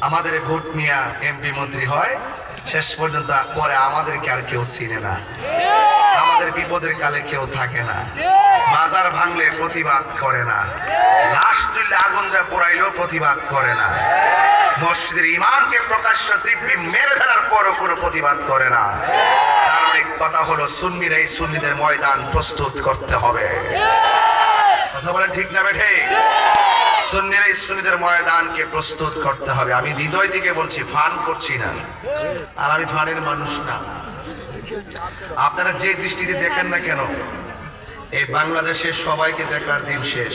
আমাদের ভোট নিয়ে এমপি মন্ত্রী হয়, শেষ পর্যন্ত পরে আমাদেরকে আর কেউ চিনে না। আমাদের বিপদের কালে কেউ থাকে না। বাজার ভাঙলে প্রতিবাদ করে না। লাশ তুললে আগুন যা পোড়াইলেও প্রতিবাদ করে না। মসজিদের ইমামকে প্রকাশ্য দিব্যি মেরে ফেলার পরও কোনো প্রতিবাদ করে না। তার কথা হলো, সুন্নিরা এই সুন্নিদের ময়দান প্রস্তুত করতে হবে। কথা বলেন ঠিক না বেঠে? সুন্নিরা সুন্নিদের ময়দানকে প্রস্তুত করতে হবে। আমি হৃদয় থেকে বলছি, ফান করছি না। আর আমি ফানের মানুষ না। আপনারা যে দৃষ্টিতে দেখেন না কেন এই বাংলাদেশের সবাইকে দেখার দিন শেষ।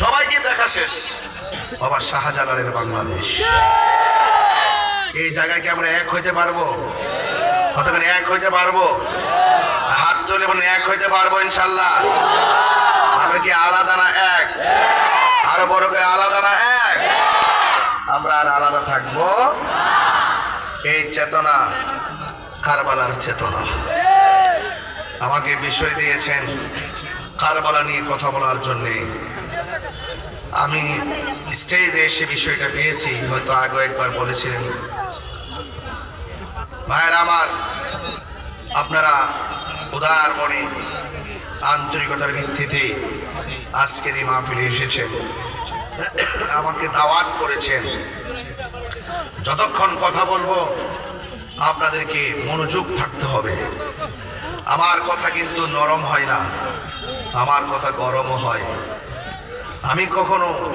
সবাইকে দেখা শেষ। বাবা শাহজালালের বাংলাদেশ। এই জায়গায় কি আমরা এক হইতে পারব? কতক্ষণ এক হইতে পারব? হাত তুলে এক হইতে পারব ইনশাল্লাহ। আমরা কি আলাদা না এক? আরও বড় করে আলাদা না এক? আমরা আর আলাদা থাকব এই চেতনা, কারবালার চেতনা। আমাকে বিষয় দিয়েছেন কারবালা নিয়ে কথা বলার জন্যে। আমি স্টেজে এসে বিষয়টা পেয়েছি, হয়তো আগে একবার বলেছিলেন। ভাইয়ের আমার, আপনারা উদার মনে আন্তরিকতার ভিত্তিতে আজকের এই মাহফিলে এসেছেন আমাকে দাওয়াত করেছেন। যতক্ষণ কথা বলব, আপনাদেরকে মনোযোগ থাকতে হবে। আমার কথা কিন্তু নরম হয় না। আমার কথা গরমও হয়। আমি কখনো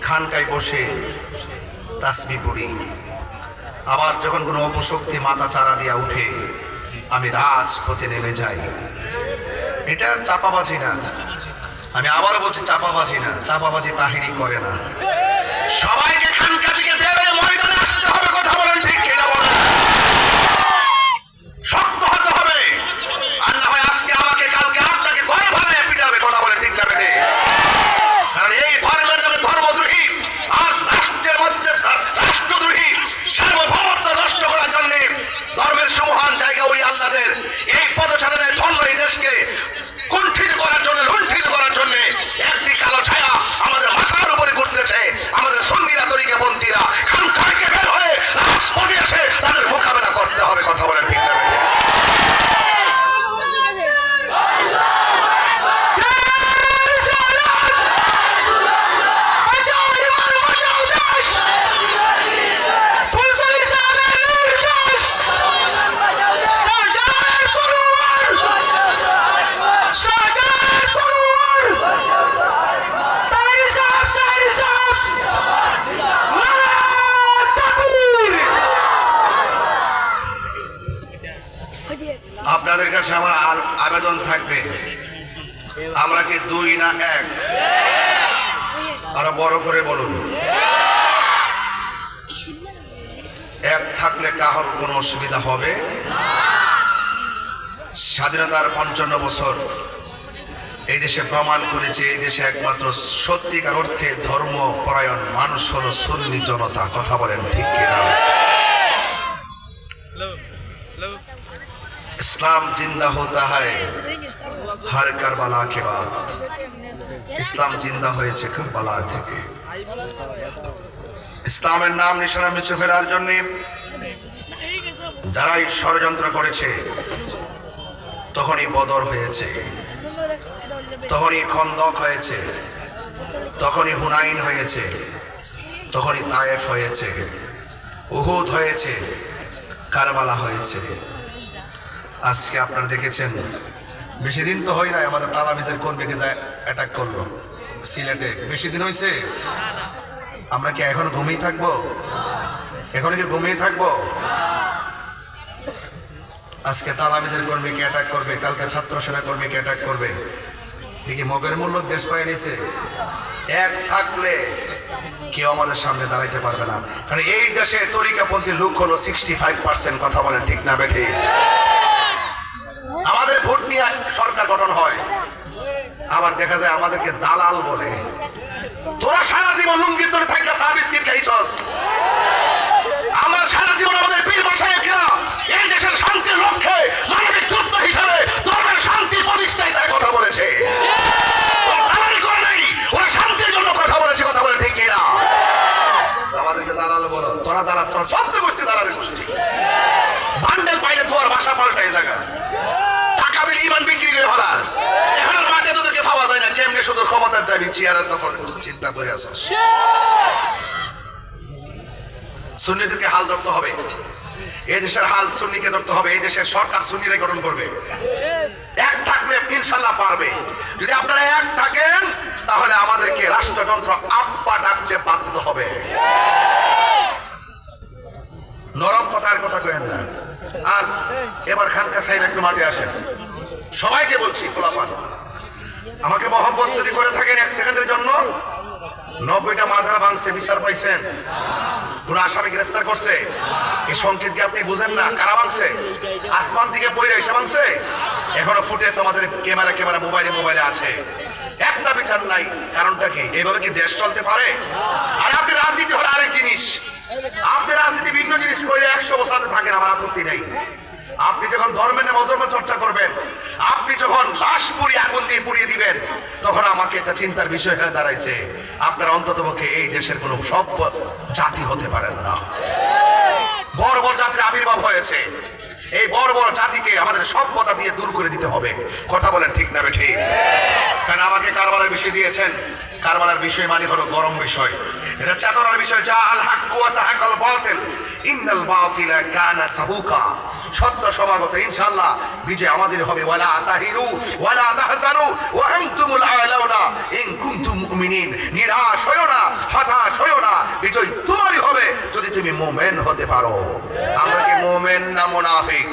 খানকায় বসে তাসমি পড়ি। আবার যখন কোনো অপশক্তি মাথা চারা দিয়া উঠে, আমি রাজপথে নেমে যাই। এটা চাপাবাজি না। আমি আবারও বলছি চাপাবাজি না। চাপাবাজি তাহিরি করে না। সবাইকে আবেদন থাকবে। আমরা কি দুই না এক? আরও বড় করে বলুন। এক থাকলে কাহর কোনো অসুবিধা হবে? স্বাধীনতার পঞ্চান্ন বছর। এই দেশে প্রমাণ করেছে, এই দেশে একমাত্র সত্যিকার অর্থে ধর্ম, পরায়ণ মানুষ হলো সুন্নি জনতা। কথা বলেন ঠিক কিনা? इस्लाम जिंदा होता है हर करबला के बाद ইসলাম জিন্দা হয়েছে কারবালা থেকে ইসলামের নাম নিশানা মুছে ফেলার জন্য যারাই ষড়যন্ত্র করেছে তখনই বদর হয়েছে তখনই খন্দক হয়েছে তখনই হুনাইন হয়েছে তখনই তায়েফ হয়েছে উহুদ হয়েছে কারবালা হয়েছে আজকে আপনারা দেখেছেন। বেশি দিন তো হয় নাই, আমাদের তালামিজের কর্মীকে যায় অ্যাটাক করল। সিলেটে। বেশি দিন হয়েছে আমরা কি এখন ঘুমিয়ে থাকব? এখন কি ঘুমিয়ে থাকব? আজকে তালামিজের কর্মীকে অ্যাটাক করবে, কালকে ছাত্র সেনা কর্মীকে অ্যাটাক করবে। দেখি মগের মূল্য দেশ পায় নিছে। এক থাকলে কেউ আমাদের সামনে দাঁড়াইতে পারবে না। কারণ এই দেশে তরিকাপন্থী লোক হলো সিক্সটি ফাইভ পার্সেন্ট কথা বলেন ঠিক না, বেঠি? আমাদের ভোট নিয়ে সরকার গঠন হয়। আবার দেখা যায় আমাদেরকে দালাল বলে। তোরা সারা জীবন লুঙ্গির ধরে থাকা চা, বিস্কিট খাইছস। আমরা সারা জীবন আমাদের পীর বাসায় এই দেশের শান্তির লক্ষ্যে মানবিক যুদ্ধ হিসাবে ধর্মের শান্তি প্রতিষ্ঠায় তাই কথা বলেছে। ঠিক কিনা? তোর চোদ্দ গোষ্ঠী দালালের গোষ্ঠী। বান্ডেল পাইলে তোর বাসা পাল্টাই জায়গা। ফেলাস এখন মাঠে তোদেরকে পাওয়া যায় না শুধু ক্ষমতার চাবি চেয়ারের দখল। চিন্তা করে সুন্নিদেরকে হাল ধরতে হবে। এই দেশের হাল সুন্নিকে ধরতে হবে এই দেশের সরকার সুন্নিরাই গঠন করবে। এক থাকলে ইনশাল্লাহ পারবে। যদি আপনারা এক থাকেন, তাহলে আমাদেরকে রাষ্ট্রযন্ত্র আব্বা ডাকতে বাধ্য হবে। নরম কথার কথা কেন না। আর এবার খানকা সাইড একটু মাঠে আসেন। সবাইকে বলছি খোলাপান আমাকে মহব্বত যদি করে থাকেন এক সেকেন্ডের জন্য। নব্বইটা মাঝারা ভাঙছে, বিচার পাইছেন। কোন আসামি গ্রেফতার করছে? এই সংকেত কি আপনি বুঝেন না। কারা ভাঙছে? আসমান থেকে পইরা এসে ভাঙছে? এখনও ফুটেজ আমাদের ক্যামেরা ক্যামেরা মোবাইলে মোবাইলে আছে। একটা বিচার নাই, কারণটা কি? এইভাবে কি দেশ চলতে পারে? আর আপনি রাজনীতি হলে আরেক জিনিস। আপনি রাজনীতি ভিন্ন জিনিস করে একশো বছর থাকেন, আমার আপত্তি নেই। আপনি যখন ধর্মের নামে অধর্ম চর্চা করবেন, আপনি যখন লাশ পুড়িয়ে আগুন দিয়ে পুড়িয়ে দিবেন, তখন আমাকে একটা চিন্তার বিষয় হয়ে দাঁড়াইছে। আপনার অন্ততপক্ষে এই দেশের কোনো সভ্য জাতি হতে পারেন না। বড় বড় জাতির আবির্ভাব হয়েছে। এই বড় বড় জাতিকে আমাদের সভ্যতা দিয়ে দূর করে দিতে হবে। কথা বলেন ঠিক না ঠিক কারণ আমাকে কারবারের বিষয় দিয়েছেন? কারবালার বিষয় মানে হলো গরম বিষয়। এটা চেতনার বিষয়। যা আল হাক কুয়াশা হাকাল বাতিল। ইন্নাল কানা সাহুকা সত্য সমাগত, ইনশাআল্লাহ, বিজয় আমাদের হবে। ওয়ালা তাহিরু, ওয়ালা তাহজানু, ওয়া আনতুমুল আলাউনা, ইন কুনতুম মুমিনিন। নিরাশ হয়ো না, হতাশ হয়ো না, বিজয় তোমারই হবে যদি তুমি মুমিন হতে পারো। আমরা কি মুমিন না মুনাফিক?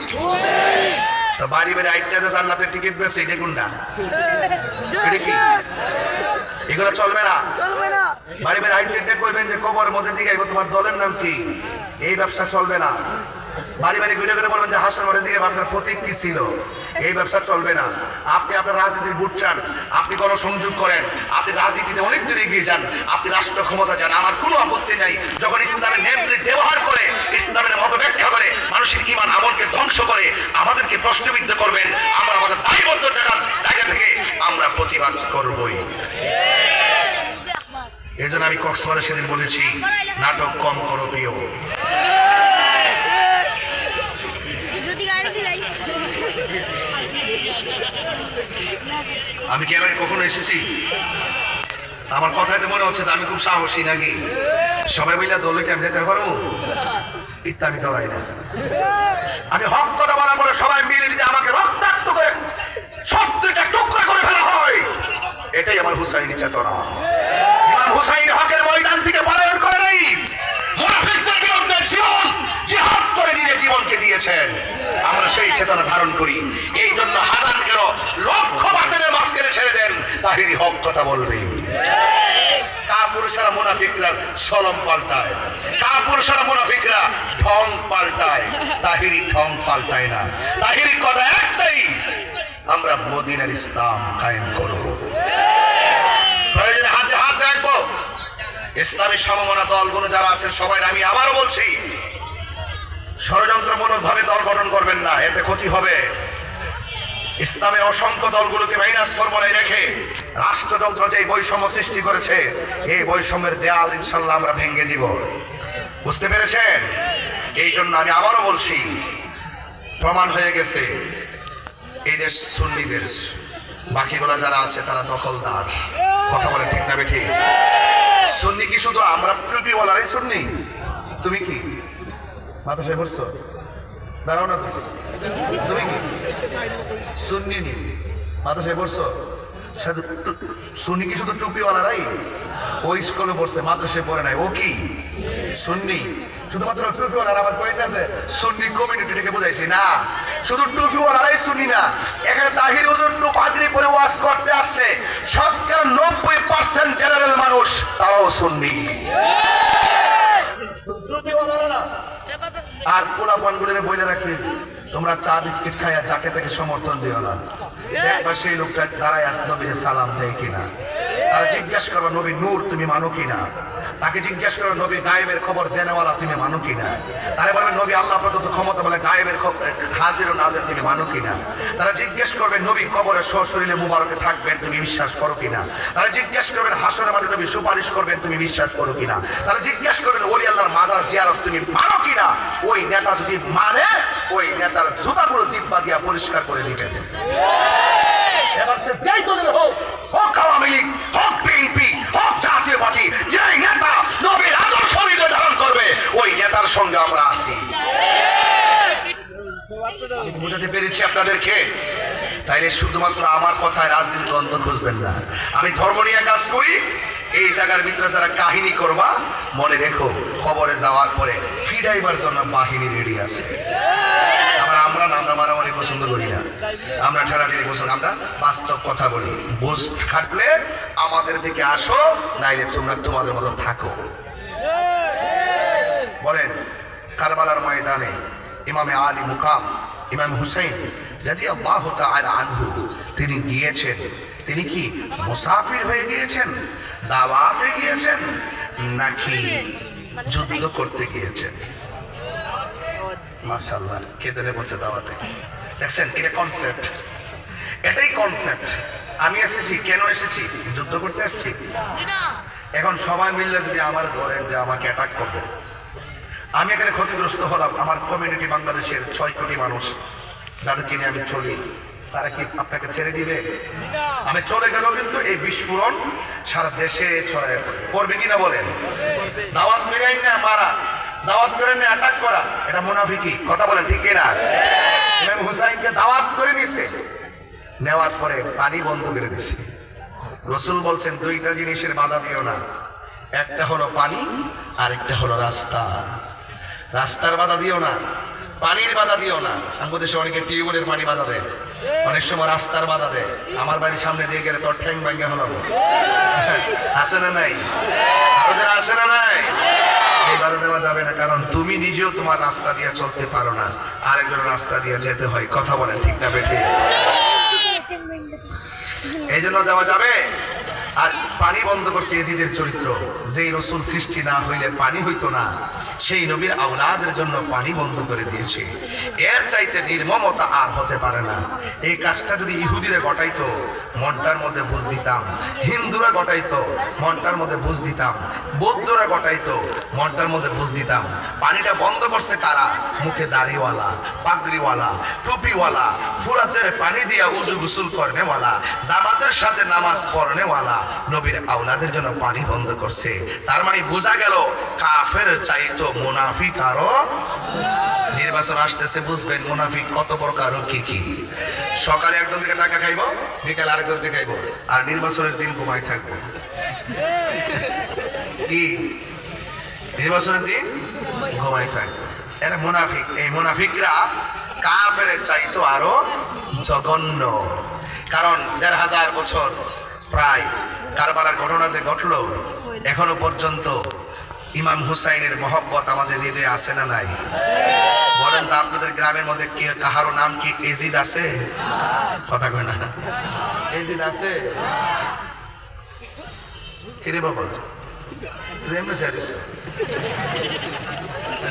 তো বাড়ি বাড়ি আইটা যে জান্নাতের টিকিট পেয়েছে এটা কোনটা? এটা কি? এগুলো চলবে না। চলবে না। বাড়ি বাড়ি কইবেন যে কবর মধ্যে জিগাইব তোমার দলের নাম কি? এই ব্যবসা চলবে না। বাড়ি বাড়ি ঘুরে ঘুরে বলবেন যে হাসান মধ্যে জিগাইব আপনার প্রতীক কি ছিল? এই ব্যবসা চলবে না। আপনি আপনার রাজনীতির বুট চান আপনি কোনো সংযোগ করেন আপনি রাজনীতিতে অনেক দূরে এগিয়ে যান আপনি রাষ্ট্র ক্ষমতা যান আমার কোনো আপত্তি নাই। যখন ইসলামের নেম প্লেট ব্যবহার করে ইসলামের অপব্যাখ্যা করে মানুষের ইমান আমলকে ধ্বংস করে আমাদেরকে প্রশ্নবিদ্ধ করবেন আমরা আমাদের দায়বদ্ধ টাকার জায়গা থেকে আমরা প্রতিবাদ করবই। এর জন্য আমি কক্সবাজার সেদিন বলেছি নাটক কম করো প্রিয় আমি কি আগে কখনো এসেছি? আমার কথাতে মনে হচ্ছে যে আমি খুব সাহসী নাকি? সবাই মিলে দলে কি আমি যেতে পারব ইত্যা আমি ডরাই না। আমি হক কথা বলার পরে সবাই মিলে যদি আমাকে রক্তাক্ত করে সত্যিটা টুকরা করে ফেলা হয়। এটাই আমার হুসাইনি চেতনা হুসাইন হকের ময়দান থেকে পলায়ন করে নাই। আমরা কাপুরুষেরা মুনাফিকরা সলম পাল্টায়। মুনাফিকরা পাল্টায়। তাহিরি পাল্টায় না। একটাই, আমরা মদিনার ইসলাম কায়েম করব প্রয়োজনে হাতে হাত রাখব ইসলামী সমমনা দলগুলো যারা আছেন, সবাই আমি আবারও বলছি ষড়যন্ত্রমূলক ভাবে দল গঠন করবেন না, এতে ক্ষতি হবে। ইসলামের অসংখ্য দলগুলোকে মাইনাস ফর্মুলায় রেখে রাষ্ট্রযন্ত্র যে বৈষম্য সৃষ্টি করেছে, এই বৈষম্যের দেয়াল ইনশাল্লাহ আমরা ভেঙে দিব। বুঝতে পেরেছেন? এই জন্য আমি আবারও বলছি, প্রমাণ হয়ে গেছে, এই দেশ সুন্নিদের। বাকিগুলো যারা আছে, তারা দখলদার। কথা বলে ঠিক না বেঠি সুন্নি কি শুধু আমরা টুপিওয়ালারাই সুন্নি? তুমি কি? মাথা সাহেব পড়ছো? দাঁড়াও না তুমি কি? সুন্নি নি। মাদ্রাসায় পড়ছো? শুধু শুনি কি শুধু টুপিওয়ালারাই? ওই স্কুলে পড়ছে, মাদ্রাসায় পড়ে নাই। ও কি? সুন্নি? শুধুমাত্র টুপিওয়ালারা আবার কয়েন আছে। সুন্নি কমিউনিটিকে বোঝাইছি, না। শুধু টুপিওয়ালারাই সুন্নি না। এখানে তাহির হুজুর টু পাদ্রি পরে ওয়াজ করতে আসছে। শতকরা নব্বই পার্সেন্ট জেনারেল মানুষ, তারাও সুন্নি। আর গুলিরে বইলে তোমরা চা, বিস্কিট খাইয়া যাকে তাকে সমর্থন দিও না। দেখবা সেই লোকটা দাঁড়ায় আস সালাম দেয় কিনা। তারা জিজ্ঞেস করবে নবী, নূর তুমি মানো কিনা তাকে জিজ্ঞেস করবে নবী, গায়েবের খবর দেনেওয়ালা তুমি মানো কিনা তারা বলবে, নবী, আল্লাহ প্রদত্ত ক্ষমতা বলে গায়েবের হাজির ও নাজের তুমি মানো কিনা তারা জিজ্ঞেস করবে, নবী, কবরে শরীরে মুবারকে থাকবেন তুমি বিশ্বাস করো কিনা তারা জিজ্ঞেস করবেন হাসরের মাঠে নবী সুপারিশ করবেন তুমি বিশ্বাস করো কিনা তারা জিজ্ঞেস করবেন ওলি আল্লাহর মাজার জিয়ারত তুমি মানো কিনা ওই নেতা যদি মানে ওই নেতার জুতাগুলো জিব্বা দিয়া পরিষ্কার করে দিবেন। এবার সে যেই দলের হোক হোক আওয়ামী লীগ, হোক বিএনপি, হোক জাতীয় পার্টি, যেই নেতা নবীর আদর্শ হৃদয় ধারণ করবে, ওই নেতার সঙ্গে আমরা আছি। বুঝাতে পেরেছি আপনাদেরকে, তাইলে শুধুমাত্র আমার কথায় রাজনীতির গন্ধ খুঁজবেন না। আমি ধর্ম নিয়ে কাজ করি, এই জায়গার ভিতরে যারা কাহিনী করবা, মনে রেখো খবরে যাওয়ার পরে ফিডাইবার জন্য বাহিনী রেডি আছে। আমরা আমরা মারামারি পছন্দ করি না। আমরা ঠেলাঠেলি পছন্দ আমরা বাস্তব কথা বলি। বুঝ খাটলে আমাদের দিকে আসো নাইলে তোমরা তোমাদের মতো থাকো। বলেন কারবালার ময়দানে ইমামে আলী মুকাম ইমাম হুসাইন যদি আল্লাহ আনহু তিনি গিয়েছেন। তিনি কি মুসাফির হয়ে গিয়েছেন? দাওয়াতে গিয়েছেন? নাকি যুদ্ধ করতে গিয়েছেন? মাশাআল্লাহ কেতনে বলছে দাওয়াতে। দেখছেন কনসেপ্ট এটাই কনসেপ্ট আমি এসেছি, কেন এসেছি? যুদ্ধ করতে এসেছি? এখন সবাই মিললে যদি আমার ধরেন যে আমাকে অ্যাটাক করবে। আমি এখানে ক্ষতিগ্রস্ত হলাম, আমার কমিউনিটি বাংলাদেশের ছয় কোটি মানুষ। যাদেরকে নিয়ে আমি চলি, তারা কি আপনাকে ছেড়ে দিবে? আমি চলে গেল কিন্তু এই বিস্ফোরণ সারা দেশে ছড়ায় পড়ে পড়বে কিনা বলেন? দাওয়াত মেরে না, মারা। দাওয়াত করে নিয়ে অ্যাটাক করা। এটা মুনাফিকি কথা বলেন ঠিক কিনা? ইমাম হুসাইনকে দাওয়াত করে নিছে। নেওয়ার পরে পানি বন্ধ করে দিছে। রসুল বলছেন দুইটা জিনিসের বাধা দিও না। একটা হলো পানি আর একটা হলো রাস্তা। রাস্তার বাধা দিও না পানির বাধা দিও না। আমাদের দেশে অনেকে টিউবওয়েলের পানি বাধা দেয়। অনেক সময় রাস্তার বাধা দেয়। আমার বাড়ির সামনে দিয়ে গেলে তোর ঠ্যাং ভাঙ্গে হল আসে না নাই? ওদের আসে না নাই? বাধা দেওয়া যাবে না কারণ তুমি নিজেও তোমার রাস্তা দিয়ে চলতে পারো না। আরেকজন রাস্তা দিয়ে যেতে হয় কথা বলেন ঠিক না এই জন্য দেওয়া যাবে? আর পানি বন্ধ করছে এজিদের চরিত্র। যেই রসুল সৃষ্টি না হইলে পানি হইতো না, সেই নবীর আওলাদের জন্য পানি বন্ধ করে দিয়েছে। এর চাইতে নির্মমতা আর হতে পারে না। এই কাজটা যদি ইহুদিরা ঘটাইতো, মনটার মধ্যে বুঝ দিতাম। হিন্দুরা ঘটাইতো, মনটার মধ্যে বুঝ দিতাম। বৌদ্ধরা ঘটাইতো, মনটার মধ্যে বুঝ দিতাম। পানিটা বন্ধ করছে কারা? মুখে দাড়িওয়ালা, পাগড়িওয়ালা, টুপিওয়ালা, ফুরাতের পানি দিয়া উজু গুসুল করনেওয়ালা, জামাতের সাথে নামাজ পড়নেওয়ালা নবীর আওলাদের জন্য পানি বন্ধ করছে। তার মানে বোঝা গেল, কাফের চাইতো মুনাফিক আরও নির্বাচন আসতেছে, বুঝবেন মুনাফিক কত প্রকার ও কি কি। সকালে একজন থেকে টাকা খাইবো, বিকালে আরেকজন থেকে খাইবো, আর নির্বাচনের দিন ঘুমাই থাকব। কি? নির্বাচনের দিন ঘুমাই থাকব। এরা মুনাফিক। এই মুনাফিকরা কাফের চাইতো আরও জঘন্য। কারণ দেড় হাজার বছর প্রায় কারবালার ঘটনা যে ঘটলো, এখনও পর্যন্ত ইমাম হুসাইনের মহব্বত আমাদের হৃদয়ে আছে না নাই? বলেন তো আপনাদের গ্রামের মধ্যে কে, কাহারো নাম কি এজিদ আছে? কথা কয় না। এজিদ আছে? কিরে বাবা? তুই এমনি সারিস?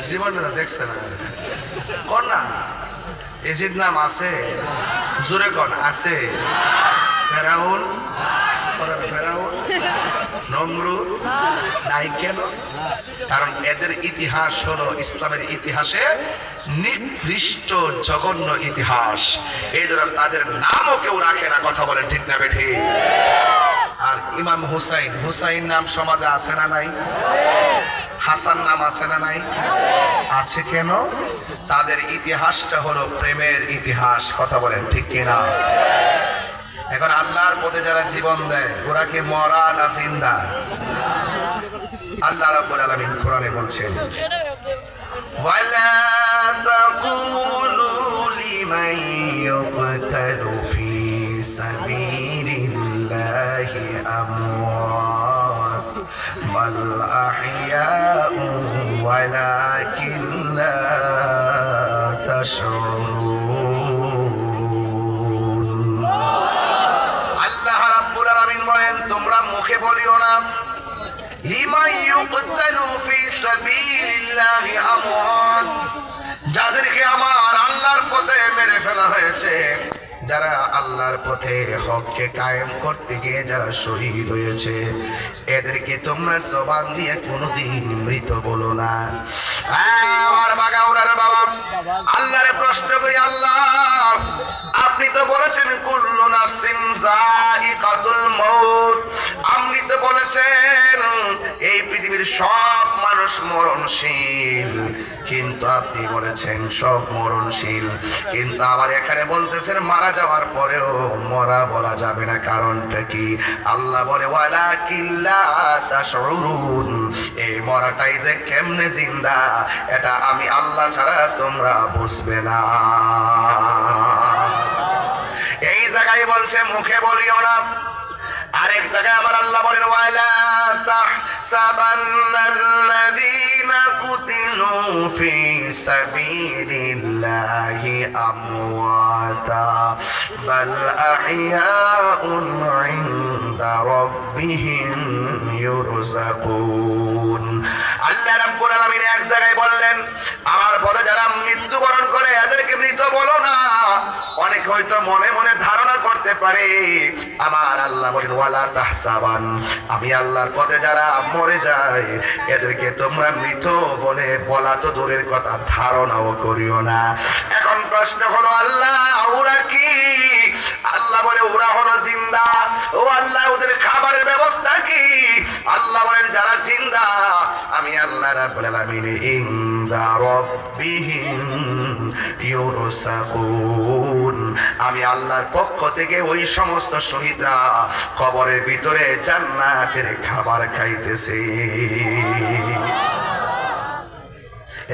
জীবন না দেখছে না। কর না। এজিদ নাম আছে? জোরে কন আছে। কথা না, ফেরাউন নমরুদ নাই কেন কারণ এদের ইতিহাস হলো ইসলামের ইতিহাসে নিকৃষ্ট জঘন্য ইতিহাস। এই জন্য তাদের নামও কেউ রাখে না কথা বলেন ঠিক না বেঠি? আর ইমাম হুসাইন হুসাইন নাম সমাজে আছে না নাই? হাসান নাম আছে না নাই? আছে কেন? তাদের ইতিহাসটা হলো প্রেমের ইতিহাস কথা বলেন ঠিক কিনা? পথে যারা জীবন দেয়, ওরা কি মরা না জিন্দা? আল্লাহ রাব্বুল আলামিন কোরআনে বলছেন, ওয়ালা তাকুলু লিমান ইয়াকতালু ফি সাবিলিল্লাহি আমওয়াত বাল ওয়ালাকিন লা বলিও না। যাদেরকে আমার আল্লাহর পথে মেরে ফেলা হয়েছে, যারা আল্লাহর পথে হককে কায়েম করতে গিয়ে যারা শহীদ হয়েছে, এদেরকে তোমরা সবান দিয়ে কোনোদিন মৃত বলো না। হ্যাঁ, আমার বাগাউরার বাবা, আল্লাহরে প্রশ্ন করি, আল্লাহ, আপনি তো বলেছেন, কুল্লু নাফসিন মউত। আপনি বলেছেন, এই পৃথিবীর সব মানুষ মরণশীল। কিন্তু আপনি বলেছেন, সব মরণশীল। কিন্তু আবার এখানে বলতেছেন, মারা যাওয়ার পরেও মরা বলা যাবে না। কারণটা কি? আল্লাহ বলে ওয়ালা কিল্লা তাশউরুন। এই মরাটাই যে কেমনে জিন্দা, এটা আমি আল্লাহ ছাড়া তোমরা বুঝবে না। এই জায়গায় বলছে, মুখে বলিও না। আরেক জায়গায় আমার আল্লাহ বলেন ওয়ালা তাহসাবান্নাল্লাযীনা কুতিলু ফি সাবিলিল্লাহি আমওয়াতা বাল আহইয়াউন ইনদা রাব্বিহিম ইউরযাকুন আল্লাহ রাব্বুল আলামিন এক জায়গায় বললেন, আমার পদে যারা মৃত্যুবরণ করে, এদেরকে মৃত বলো না। অনেক হয়তো মনে মনে ধারণা করতে পারে। আমার আল্লাহ বলেন, ওয়ালা তাহসাবান। আমি আল্লাহর পথে যারা মরে যায়, এদেরকে তোমরা মৃত বলে বলা তো দূরের কথা, ধারণাও করিও না। এখন প্রশ্ন হলো, আল্লাহ, ওরা কি? আমি আল্লাহ রাব্বুল আলামিন ইনদা রাব্বিহিম ইউরসাকুন। আমি আল্লাহর পক্ষ থেকে ওই সমস্ত শহীদরা কবরের ভিতরে জান্নাতের খাবার খাইতেছে।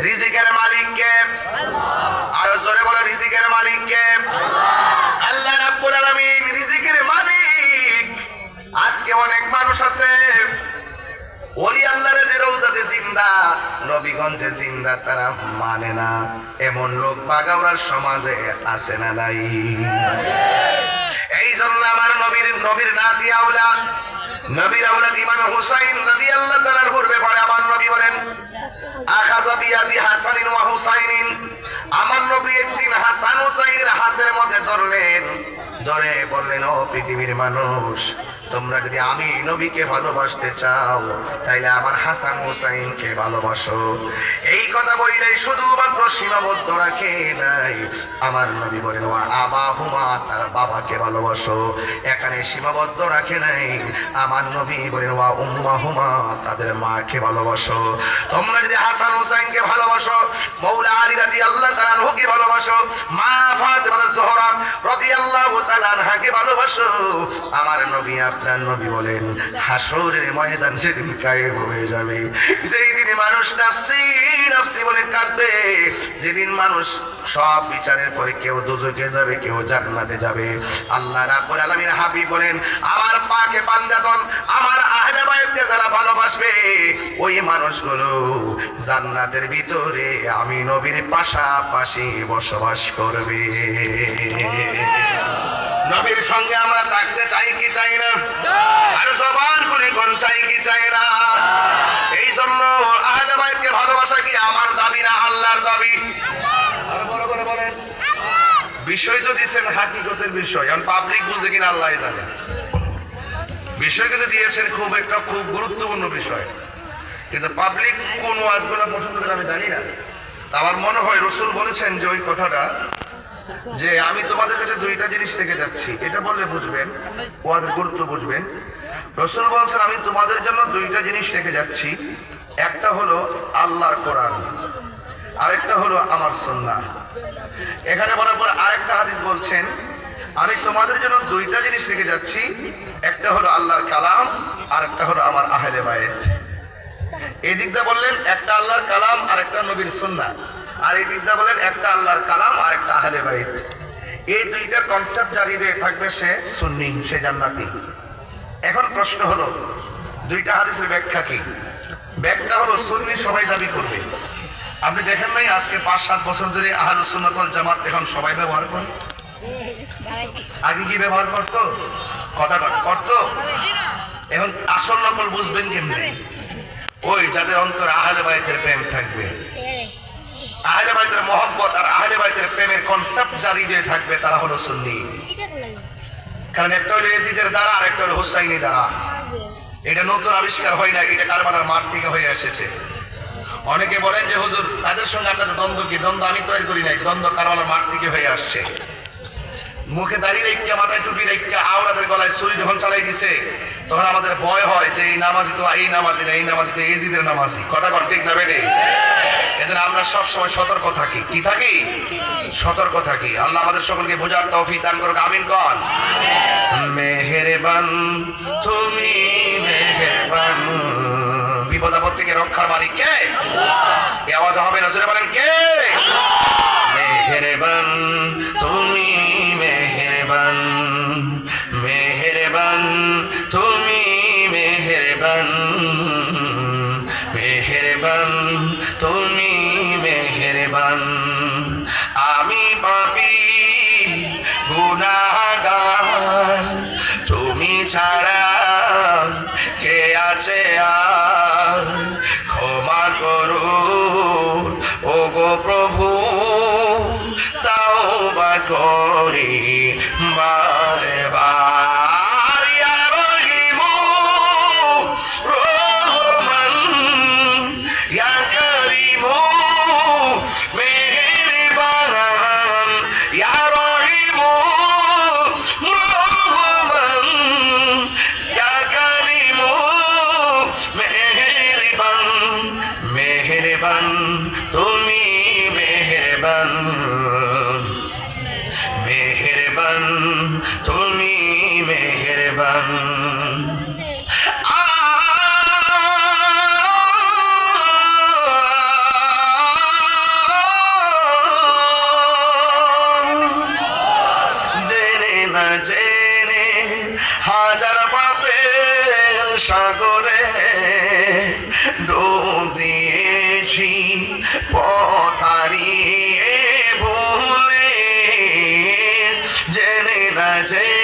রিজিকের মালিককে, আরও জোরে বলে রিজিকের মালিককে। আল্লাহ রাব্বুল আলামিন রিজিকের মালিক। আজকে অনেক মানুষ আছে তারা মানে না। এমন লোক বাগাওয়ার সমাজে আছে না নাই? এই জন্য আমার নবীর নবীর না আউলা নবীর আউলাদ ইমাম হুসাইন রাদিয়াল্লাহু তাআলার পূর্বে পড়ে। আমার নবী বলেন এই কথা বললে শুধুমাত্র সীমাবদ্ধ রাখে নাই। আমার নবী বলেন আবা হুমা তার বাবাকে ভালোবাসো। এখানে সীমাবদ্ধ রাখে নাই। আমার নবী বলেন, ওয়া উম্মা হুমা তাদের মাকে ভালোবাসো। তোমরা যদি হাসান হুসাইনকে ভালোবাসো মৌলা আলী রাদি আল্লাহ তালানহুকে ভালোবাসো মা ফাতেমা জোহরা আনহাকে ভালোবাসো। আমার নবী আপনার নবী বলেন ময়দান হয়ে যাবে। দিন মানুষ বলে কাঁদবে, যেদিন মানুষ সব বিচারের পরে কেউ দুজকে যাবে, কেউ জান্নাতে যাবে। আল্লাহ রাব্বুল আলামিন হাবিব বলেন, আমার পাকে পাঞ্জাতন আমার আহলে যারা ভালোবাসবে, ওই মানুষগুলো জান্নাতের ভিতরে আমি নবীর পাশাপাশি বসবাস করবে। নবীর সঙ্গে আমরা থাকতে চাই কি চাই না? আর জবান করে কোন চাই কি চাই না? এই জন্য আহলে বাইতকে ভালোবাসা কি আমার দাবি না আল্লাহর দাবি? বড় করে বলেন। বিষয় তো দিচ্ছেন হাকিকতের বিষয় পাবলিক বুঝে কিনা আল্লাহ জানে। বিষয় কিন্তু দিয়েছেন খুব একটা খুব গুরুত্বপূর্ণ বিষয়। কিন্তু পাবলিক কোন ওয়াজগুলো পছন্দ করে আমি জানি না। আমার মনে হয় রসুল বলেছেন যে ওই কথাটা যে আমি তোমাদের কাছে দুইটা জিনিস রেখে যাচ্ছি। এটা বললে বুঝবেন ওয়াজের গুরুত্ব বুঝবেন। রসুল বলছেন, আমি তোমাদের জন্য দুইটা জিনিস রেখে যাচ্ছি। একটা হলো আল্লাহর কোরআন, আরেকটা হলো আমার সন্না এখানে বলার পর আরেকটা হাদিস বলছেন, আমি তোমাদের জন্য দুইটা জিনিস রেখে যাচ্ছি। একটা হলো আল্লাহর কালাম আর একটা হলো আমার আহলে বায়েত এই দিকটা বললেন, একটা আল্লাহর কালাম আর একটা নবীর সুন্না আর এই দিকটা বললেন একটা আল্লাহর কালাম আর একটা আহলে বাইত। এই দুইটা কনসেপ্ট জারি হৃদয়ে থাকবে সে সুন্নি, সে জান্নাতি। এখন প্রশ্ন হলো, দুইটা হাদিসের ব্যাখ্যা কি? ব্যাখ্যা হলো, সুন্নি সবাই দাবি করবে। আপনি দেখেন নাই, আজকে পাঁচ, সাত বছর ধরে আহলুস সুন্নাত ওয়াল জামাত এখন সবাই ব্যবহার করে? আগে কি ব্যবহার করতো? কথা কর- করতো? এখন আসল নকল বুঝবেন কেমনে? ওই যাদের অন্তর আহলে বাইতের প্রেম থাকবে। আহলে বাইতের মহব্বত আর আহলে বাইতের প্রেমের কনসেপ্ট যার হৃদয়ে থাকবে তারা হলো সুন্নি। কারণ একটা হলো এজিদের দ্বারা আর একটা হলো হুসাইনি দ্বারা। এটা নতুন আবিষ্কার হয় না এটা কারবালার মাঠ থেকে হয়ে এসেছে। অনেকে বলেন যে হুজুর তাদের সঙ্গে আপনাদের দ্বন্দ্ব কি? দ্বন্দ্ব আমি তৈরি করি নাই দ্বন্দ্ব কারবালার মাঠ থেকে হয়ে আসছে। মুখে দাঁড়িয়ে রেখে, মাথায় টুপি রেখে আওলাদের গলায় ছুরি যখন চালাই দিছে, তখন আমাদের ভয় হয় যে এই নামাজি তো, এই নামাজি না, এই নামাজি তো এজিদের নামাজি কথা কন ঠিক না বেটে এজন্য আমরা সবসময় সতর্ক থাকি। কি থাকি? সতর্ক থাকি। আল্লাহ আমাদের সকলকে বোঝার তৌফিক দান করুক, আমিন কন। মেহেরবান, তুমি মেহেরবান। বিপদ আপদ থেকে রক্ষার মালিক কে? আওয়াজ হবে নজরে বলেন কে? মেহেরবান। মেহেরবান মেহেরবান তুমি মেহেরবান। জেনে হাজার পাপের সাগরে ডুব দিয়েছি পথারিয়ে ভুলে জেনে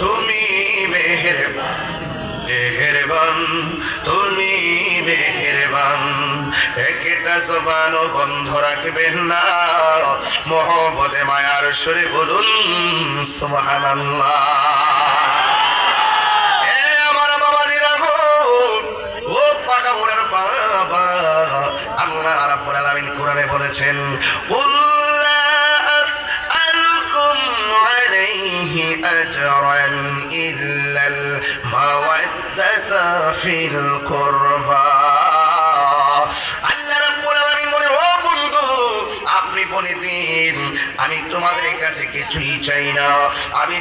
তুমি মেহেরবান তুমি মেহেরবান। একটা জবানও বন্ধ রাখবেন না। মোহব্বতে, মায়ার সুরে বলুন, সুবহানাল্লাহ। আল্লাহ বলেছেন আলাইহি أجرا إلا المودة في বন্ধু, আপনি বলে দিন আমি তোমাদের কাছে কিছুই চাই না। আমি